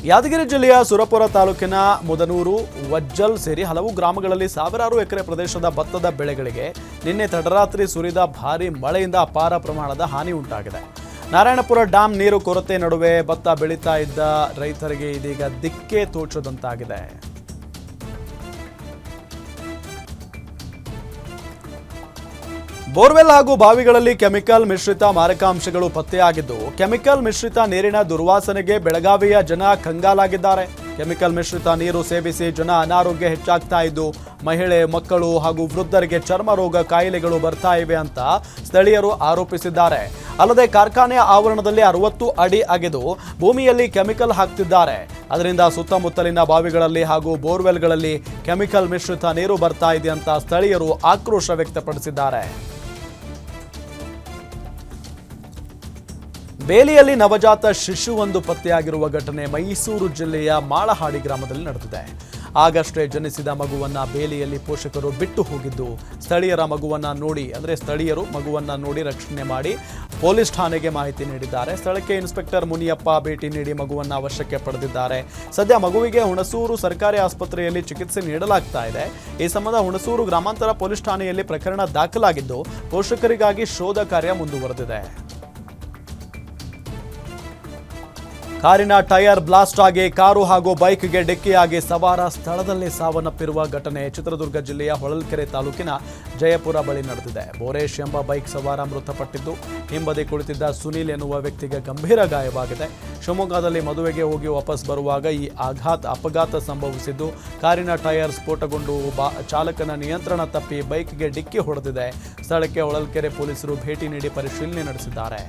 ಯಾದಗಿರಿ ಜಿಲ್ಲೆಯ ಸುರಪುರ ತಾಲೂಕಿನ ಮುದನೂರು, ವಜ್ಜಲ್ ಸೇರಿ ಹಲವು ಗ್ರಾಮಗಳಲ್ಲಿ ಸಾವಿರಾರು ಎಕರೆ ಪ್ರದೇಶದ ಭತ್ತದ ಬೆಳೆಗಳಿಗೆ ನಿನ್ನೆ ತಡರಾತ್ರಿ ಸುರಿದ ಭಾರೀ ಮಳೆಯಿಂದ ಅಪಾರ ಪ್ರಮಾಣದ ಹಾನಿ ಉಂಟಾಗಿದೆ. ನಾರಾಯಣಪುರ ಡ್ಯಾಂ ನೀರು ಕೊರತೆ ನಡುವೆ ಭತ್ತ ಬೆಳೀತಾ ಇದ್ದ ರೈತರಿಗೆ ಇದೀಗ ದಿಕ್ಕೇ ತೋಚದಂತಾಗಿದೆ. ಬೋರ್ವೆಲ್ ಹಾಗೂ ಬಾವಿಗಳಲ್ಲಿ ಕೆಮಿಕಲ್ ಮಿಶ್ರಿತ ಮಾರಕಾಂಶಗಳು ಪತ್ತೆಯಾಗಿದ್ದು, ಕೆಮಿಕಲ್ ಮಿಶ್ರಿತ ನೀರಿನ ದುರ್ವಾಸನೆಗೆ ಬೆಳಗಾವಿಯ ಜನ ಕಂಗಾಲಾಗಿದ್ದಾರೆ. ಕೆಮಿಕಲ್ ಮಿಶ್ರಿತ ನೀರು ಸೇವಿಸಿ ಜನ ಅನಾರೋಗ್ಯ ಹೆಚ್ಚಾಗ್ತಾ ಇದ್ದು, ಮಹಿಳೆ, ಮಕ್ಕಳು ಹಾಗೂ ವೃದ್ಧರಿಗೆ ಚರ್ಮ ರೋಗ ಕಾಯಿಲೆಗಳು ಬರ್ತಾ ಇವೆ ಅಂತ ಸ್ಥಳೀಯರು ಆರೋಪಿಸಿದ್ದಾರೆ. ಅಲ್ಲದೆ ಕಾರ್ಖಾನೆಯ ಆವರಣದಲ್ಲಿ ಅರವತ್ತು ಅಡಿ ಅಗೆದು ಭೂಮಿಯಲ್ಲಿ ಕೆಮಿಕಲ್ ಹಾಕ್ತಿದ್ದಾರೆ. ಅದರಿಂದ ಸುತ್ತಮುತ್ತಲಿನ ಬಾವಿಗಳಲ್ಲಿ ಹಾಗೂ ಬೋರ್ವೆಲ್ಗಳಲ್ಲಿ ಕೆಮಿಕಲ್ ಮಿಶ್ರಿತ ನೀರು ಬರ್ತಾ ಇದೆ ಅಂತ ಸ್ಥಳೀಯರು ಆಕ್ರೋಶ ವ್ಯಕ್ತಪಡಿಸಿದ್ದಾರೆ. ಬೇಲಿಯಲ್ಲಿ ನವಜಾತ ಶಿಶುವೊಂದು ಪತ್ತೆಯಾಗಿರುವ ಘಟನೆ ಮೈಸೂರು ಜಿಲ್ಲೆಯ ಮಾಳಹಾಡಿ ಗ್ರಾಮದಲ್ಲಿ ನಡೆದಿದೆ. ಆಗಷ್ಟೇ ಜನಿಸಿದ ಮಗುವನ್ನ ಬೇಲಿಯಲ್ಲಿ ಪೋಷಕರು ಬಿಟ್ಟು ಹೋಗಿದ್ದು, ಸ್ಥಳೀಯರ ಮಗುವನ್ನ ನೋಡಿ, ಅಂದರೆ ಸ್ಥಳೀಯರು ಮಗುವನ್ನ ನೋಡಿ ರಕ್ಷಣೆ ಮಾಡಿ ಪೊಲೀಸ್ ಠಾಣೆಗೆ ಮಾಹಿತಿ ನೀಡಿದ್ದಾರೆ. ಸ್ಥಳಕ್ಕೆ ಇನ್ಸ್ಪೆಕ್ಟರ್ ಮುನಿಯಪ್ಪ ಭೇಟಿ ನೀಡಿ ಮಗುವನ್ನ ವಶಕ್ಕೆ ಪಡೆದಿದ್ದಾರೆ. ಸದ್ಯ ಮಗುವಿಗೆ ಹುಣಸೂರು ಸರ್ಕಾರಿ ಆಸ್ಪತ್ರೆಯಲ್ಲಿ ಚಿಕಿತ್ಸೆ ನೀಡಲಾಗ್ತಾ ಇದೆ. ಈ ಸಂಬಂಧ ಹುಣಸೂರು ಗ್ರಾಮಾಂತರ ಪೊಲೀಸ್ ಠಾಣೆಯಲ್ಲಿ ಪ್ರಕರಣ ದಾಖಲಾಗಿದ್ದು, ಪೋಷಕರಿಗಾಗಿ ಶೋಧ ಕಾರ್ಯ ಮುಂದುವರೆದಿದೆ. ಕಾರಿನ ಟೈರ್ ಬ್ಲಾಸ್ಟ್ ಆಗಿ ಕಾರು ಹಾಗೂ ಬೈಕ್ಗೆ ಡಿಕ್ಕಿಯಾಗಿ ಸವಾರ ಸ್ಥಳದಲ್ಲಿ ಸಾವನ್ನಪ್ಪಿರುವ ಘಟನೆ ಚಿತ್ರದುರ್ಗ ಜಿಲ್ಲೆಯ ಹೊಳಲ್ಕೆರೆ ತಾಲೂಕಿನ ಜಯಪುರ ಬಳಿ ನಡೆದಿದೆ. ಬೋರೇಶ್ ಎಂಬ ಬೈಕ್ ಸವಾರ ಮೃತಪಟ್ಟಿದ್ದು, ಹಿಂಬದಿ ಕುಳಿತಿದ್ದ ಸುನೀಲ್ ಎನ್ನುವ ವ್ಯಕ್ತಿಗೆ ಗಂಭೀರ ಗಾಯವಾಗಿದೆ. ಶಿವಮೊಗ್ಗದಲ್ಲಿ ಮದುವೆಗೆ ಹೋಗಿ ವಾಪಸ್ ಬರುವಾಗ ಈ ಆಘಾತ, ಅಪಘಾತ ಸಂಭವಿಸಿದ್ದು, ಕಾರಿನ ಟೈರ್ ಸ್ಫೋಟಗೊಂಡು ಚಾಲಕನ ನಿಯಂತ್ರಣ ತಪ್ಪಿ ಬೈಕ್ಗೆ ಡಿಕ್ಕಿ ಹೊಡೆದಿದೆ. ಸ್ಥಳಕ್ಕೆ ಹೊಳಲ್ಕೆರೆ ಪೊಲೀಸರು ಭೇಟಿ ನೀಡಿ ಪರಿಶೀಲನೆ ನಡೆಸಿದ್ದಾರೆ.